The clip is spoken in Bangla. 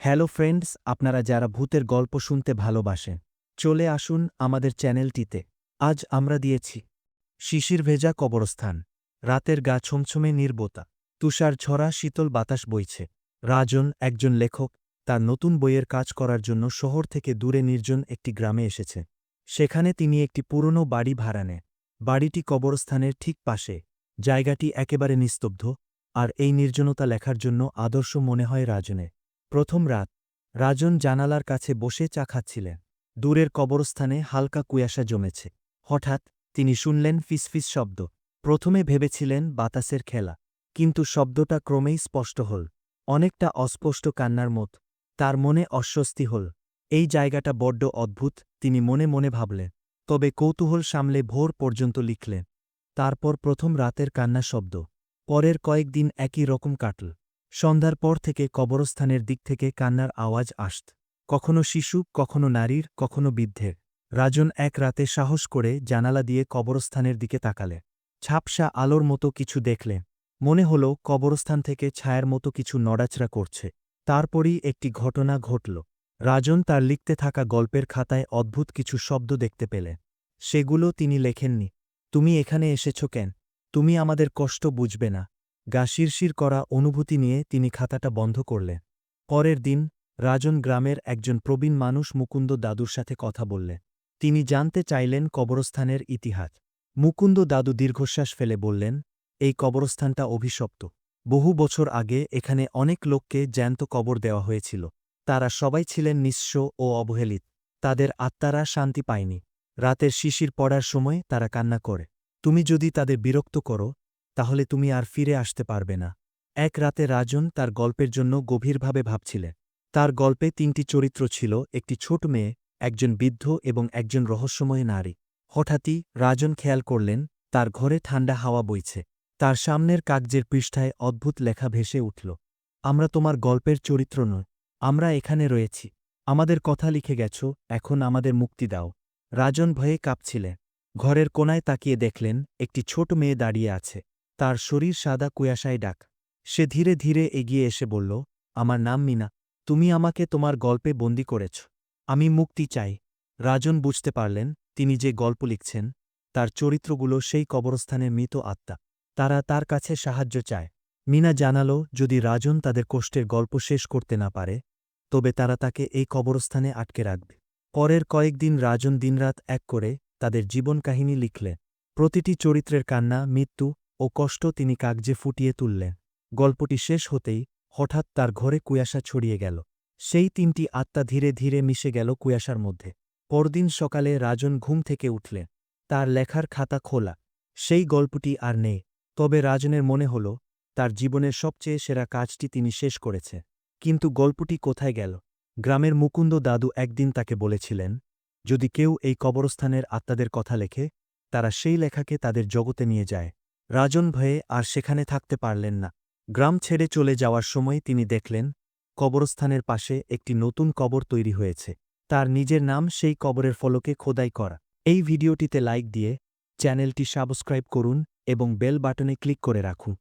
হ্যালো ফ্রেন্ডস, আপনারা যারা ভূতের গল্প শুনতে ভালোবাসেন, চলে আসুন আমাদের চ্যানেলটিতে। আজ আমরা দিয়েছি শিশির ভেজা কবরস্থান, রাতের গা ছমছমে নির্বতা, তুষার ঝরা শীতল বাতাস বইছে। রাজন একজন লেখক, তার নতুন বইয়ের কাজ করার জন্য শহর থেকে দূরে নির্জন একটি গ্রামে এসেছে। সেখানে তিনি একটি পুরনো বাড়ি ভাড়া নেন। বাড়িটি কবরস্থানের ঠিক পাশে। জায়গাটি একেবারে নিস্তব্ধ, আর এই নির্জনতা লেখার জন্য আদর্শ মনে হয় রাজনের। প্রথম রাত, রাজন জানালার কাছে বসে চা খাচ্ছিলেন। দূরের কবরস্থানে হালকা কুয়াশা জমেছে। হঠাৎ তিনি শুনলেন ফিসফিস শব্দ। প্রথমে ভেবেছিলেন বাতাসের খেলা, কিন্তু শব্দটা ক্রমেই স্পষ্ট হল। অনেকটা অস্পষ্ট কান্নার মত, তার মনে অস্বস্তি হল। এই জায়গাটা বড্ড অদ্ভুত, তিনি মনে মনে ভাবলেন। তবে কৌতূহল সামলে ভোর পর্যন্ত লিখলেন। তারপর প্রথম রাতের কান্না শব্দ। পরের কয়েকদিন একই রকম কাটল। সন্ধ্যার পর থেকে কবরস্থানের দিক থেকে কান্নার আওয়াজ আসত। কখনো শিশু, কখনো নারীর, কখনো বৃদ্ধের। রাজন এক রাতে সাহস করে জানালা দিয়ে কবরস্থানের দিকে তাকালে। ছাপসা আলোর মতো কিছু দেখলেন মনে হল কবরস্থান থেকে ছায়ার মতো কিছু নড়াচড়া করছে। তারপরই একটি ঘটনা ঘটল। রাজন তার লিখতে থাকা গল্পের খাতায় অদ্ভুত কিছু শব্দ দেখতে পেলে। সেগুলো তিনি লেখেননি। তুমি এখানে এসেছ কেন? তুমি আমাদের কষ্ট বুঝবে না। গা শিরশির করা অনুভূতি নিয়ে তিনি খাতাটা বন্ধ করলেন। পরের দিন, রাজন গ্রামের একজন প্রবীণ মানুষ মুকুন্দ দাদুর সাথে কথা বললেন তিনি জানতে চাইলেন কবরস্থানের ইতিহাস। মুকুন্দ দাদু দীর্ঘশ্বাস ফেলে বললেন, এই কবরস্থানটা অভিশপ্ত। বহু বছর আগে এখানে অনেক লোককে জ্যান্ত কবর দেওয়া হয়েছিল। তারা সবাই ছিলেন নিঃস্ব ও অবহেলিত। তাদের আত্মারা শান্তি পায়নি। রাতের শিশির পড়ার সময় তারা কান্না করে। তুমি যদি তাদের বিরক্ত করো তাহলে তুমি আর ফিরে আসতে পারবে না। এক রাতে রাজন তার গল্পের জন্য গভীরভাবে ভাবছিলেন তার গল্পে তিনটি চরিত্র ছিল, একটি ছোট মেয়ে, একজন বৃদ্ধ এবং একজন রহস্যময় নারী। হঠাৎই রাজন খেয়াল করলেন, তার ঘরে ঠান্ডা হাওয়া বইছে। তার সামনের কাগজের পৃষ্ঠায় অদ্ভুত লেখা ভেসে উঠল, আমরা তোমার গল্পের চরিত্র নয়, আমরা এখানে রয়েছি। আমাদের কথা লিখে গেছ, এখন আমাদের মুক্তি দাও। রাজন ভয়ে কাঁপছিলেন ঘরের কোনায় তাকিয়ে দেখলেন, একটি ছোট মেয়ে দাঁড়িয়ে আছে। তার শরীর সাদা কুয়াশায় ডাক। সে ধীরে ধীরে এগিয়ে এসে বলল, আমার নাম মিনা। তুমি আমাকে তোমার গল্পে বন্দি করেছ। আমি মুক্তি চাই। রাজন বুঝতে পারলেন, তিনি যে গল্প লিখছেন, তার চরিত্রগুলো সেই কবরস্থানের মৃত আত্মা। তারা তার কাছে সাহায্য চায়। মিনা জানালো, যদি রাজন তাদের কষ্টের গল্প শেষ করতে না পারে, তবে তারা তাকে এই কবরস্থানে আটকে রাখবে। পরের কয়েকদিন রাজন দিনরাত এক করে তাদের জীবন কাহিনী লিখলেন। প্রতিটি চরিত্রের কান্না, মৃত্যু ও কষ্ট তিনি কাগজে ফুটিয়ে তুললেন। গল্পটি শেষ হতেই হঠাৎ তার ঘরে কুয়াশা ছড়িয়ে গেল। সেই তিনটি আত্মা ধীরে ধীরে মিশে গেল কুয়াশার মধ্যে। পরদিন সকালে রাজন ঘুম থেকে উঠলেন। তার লেখার খাতা খোলা। সেই গল্পটি আর নেই। তবে রাজনের মনে হল, তার জীবনের সবচেয়ে সেরা কাজটি তিনি শেষ করেছে। কিন্তু গল্পটি কোথায় গেল? গ্রামের মুকুন্দ দাদু একদিন তাকে বলেছিলেন, যদি কেউ এই কবরস্থানের আত্মাদের কথা লেখে, তারা সেই লেখাকে তাদের জগতে নিয়ে যায়। রাজন ভয়ে আর সেখানে থাকতে পারলেন না। গ্রাম ছেড়ে চলে যাওয়ার সময় তিনি দেখলেন, কবরস্থানের পাশে একটি নতুন কবর তৈরি হয়েছে। তার নিজের নাম সেই কবরের ফলকে খোদাই করা। এই ভিডিওটিতে লাইক দিয়ে চ্যানেলটি সাবস্ক্রাইব করুন এবং বেল বাটনে ক্লিক করে রাখুন।